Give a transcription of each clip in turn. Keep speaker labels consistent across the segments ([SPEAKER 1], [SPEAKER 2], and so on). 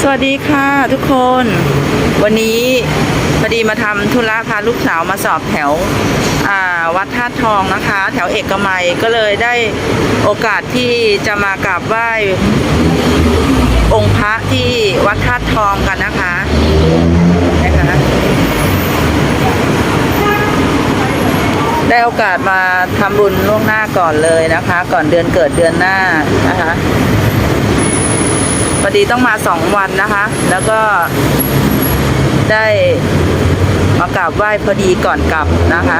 [SPEAKER 1] สวัสดีค่ะทุกคน วันนี้พอดีมาทำธุระพาลูกสาวมาสอบแถววัดธาตุทองนะคะ แถวเอกมัยก็เลยได้โอกาสที่จะมากราบไหว้องค์พระที่วัดธาตุทองกันนะคะนะคะได้โอกาสมาทำบุญล่วงหน้าก่อนเลยนะคะ ก่อนเดือนเกิดเดือนหน้านะคะ อดีต้องมาสองวันนะคะ แล้วก็ได้มากราบไหว้พอดีก่อนกลับนะคะ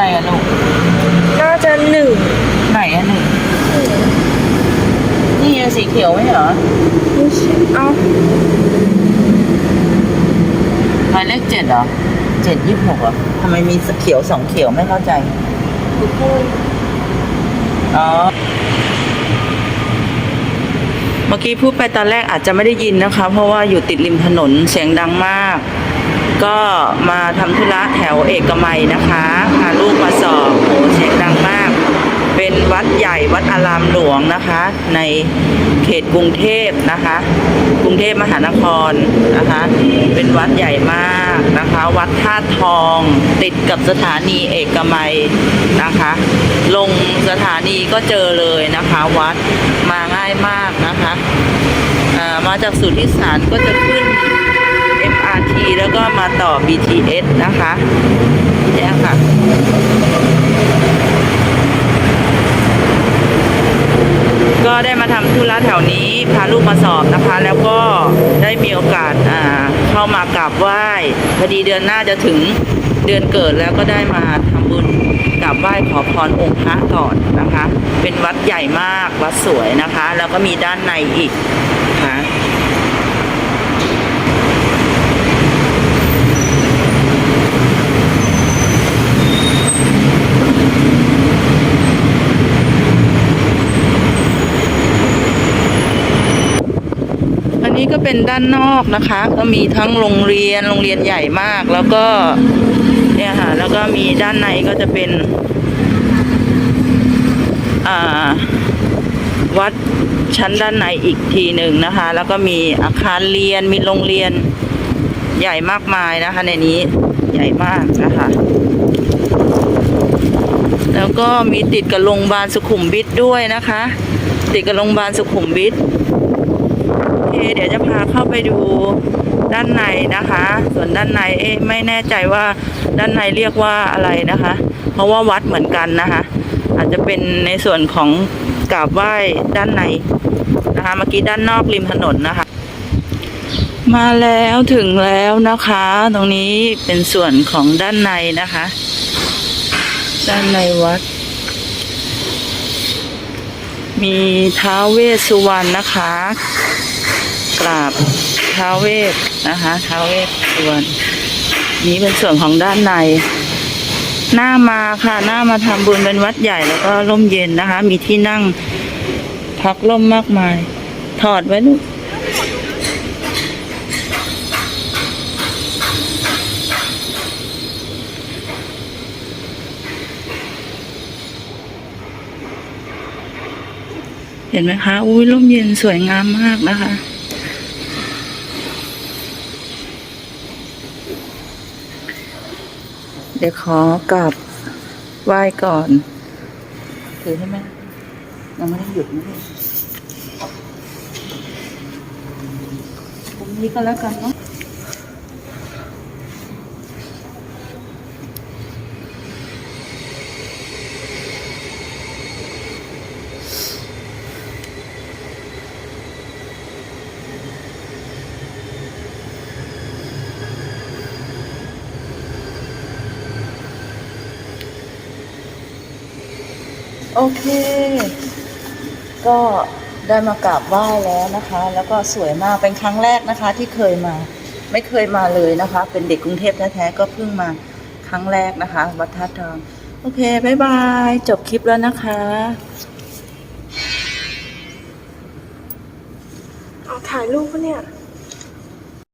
[SPEAKER 1] อะไรอะลูกน่า
[SPEAKER 2] จะหนึ่ง
[SPEAKER 1] ไหนอะหนึ่งนี่ไงสีเขียวไม่ใช่เหรอ
[SPEAKER 2] ไม่ใช่เอา
[SPEAKER 1] หมายเลขเจ็ดเหรอเจ็ดยี่สิบหกเหรอทำไมมีเขียวสองเขียวไม่เข้าใจ
[SPEAKER 2] ทุกคน
[SPEAKER 1] อ๋อเมื่อกี้พูดไปตอนแรกอาจจะไม่ได้ยินนะคะ เพราะว่าอยู่ติดริมถนนเสียงดังมาก ก็มาทำธุระแถวเอกมัยนะคะพา ลูกมาสอบโหเสียงดังมาก เป็นวัดใหญ่วัดอารามหลวงนะคะ ในเขตกรุงเทพนะคะ กรุงเทพมหานครนะคะ เป็นวัดใหญ่มากนะคะ วัดธาตุทองติดกับสถานีเอกมัยนะคะ ลงสถานีก็เจอเลยนะคะ วัดมาง่ายมากนะคะามาจากสุทธิสารก็จะขึ้น MRT แล้วก็มาต่อ BTS นะคะเนี่ยค่ะก็ได้มาทำธุระแถวนี้พาลูกมาสอบนะคะ แล้วก็ได้มีโอกาสเข้ามากราบไหว้พอดีเดือนหน้าจะถึงเดือนเกิดแล้วก็ได้มาทำบุญกราบไหว้ขอพรองค์พระก่อนนะคะ เป็นวัดใหญ่มากวัดสวยนะคะ แล้วก็มีด้านในอีกค่ะ เป็นด้านนอกนะคะ ก็มีทั้งโรงเรียนโรงเรียนใหญ่มาก แล้วก็เนี่ยค่ะ แล้วก็มีด้านในก็จะเป็นวัดชั้นด้านในอีกทีหนึ่งนะคะ แล้วก็มีอาคารเรียนมีโรงเรียนใหญ่มากมายนะคะ ในนี้ใหญ่มากนะคะ แล้วก็มีติดกับโรงพยาบาลสุขุมวิทด้วยนะคะ ติดกับโรงพยาบาลสุขุมวิท เค เดี๋ยวจะพาเข้าไปดูด้านในนะคะ ส่วนด้านในเอ๊ไม่แน่ใจว่าด้านในเรียกว่าอะไรนะคะ เพราะว่าวัดเหมือนกันนะคะ อาจจะเป็นในส่วนของกราบไหว้ด้านในนะคะเมื่อกี้ด้านนอกริมถนนนะคะ มาแล้วถึงแล้วนะคะ ตรงนี้เป็นส่วนของด้านในนะคะ ด้านในวัด มีท้าวเวสสุวรรณนะคะ กราบท้าเวสนะคะท้าเวสสุวรรณนี้เป็นส่วนของด้านใน หน้ามาค่ะ หน้ามาทำบุญเป็นวัดใหญ่แล้วก็ร่มเย็นนะคะ มีที่นั่งพักร่มมากมาย ถอดไว้ลูกเห็นไหมคะ อุ้ยร่มเย็นสวยงามมากนะคะ เดี๋ยวขอกลับไหว้ก่อน ถือให้ไหมยังไม่ได้หยุดนะพี่ตรงนี้ก็แล้วกันเนาะ โอเค ก็ได้มากราบไหว้แล้วนะคะ แล้วก็สวยมากเป็นครั้งแรกนะคะ ที่เคยมา ไม่เคยมาเลยนะคะ เป็นเด็กกรุงเทพแท้ๆก็เพิ่งมาครั้งแรกนะคะ วัดท่าทองโอเคบายบาย จบคลิปแล้วนะคะ
[SPEAKER 2] เอาถ่ายรูปปะเนี่ย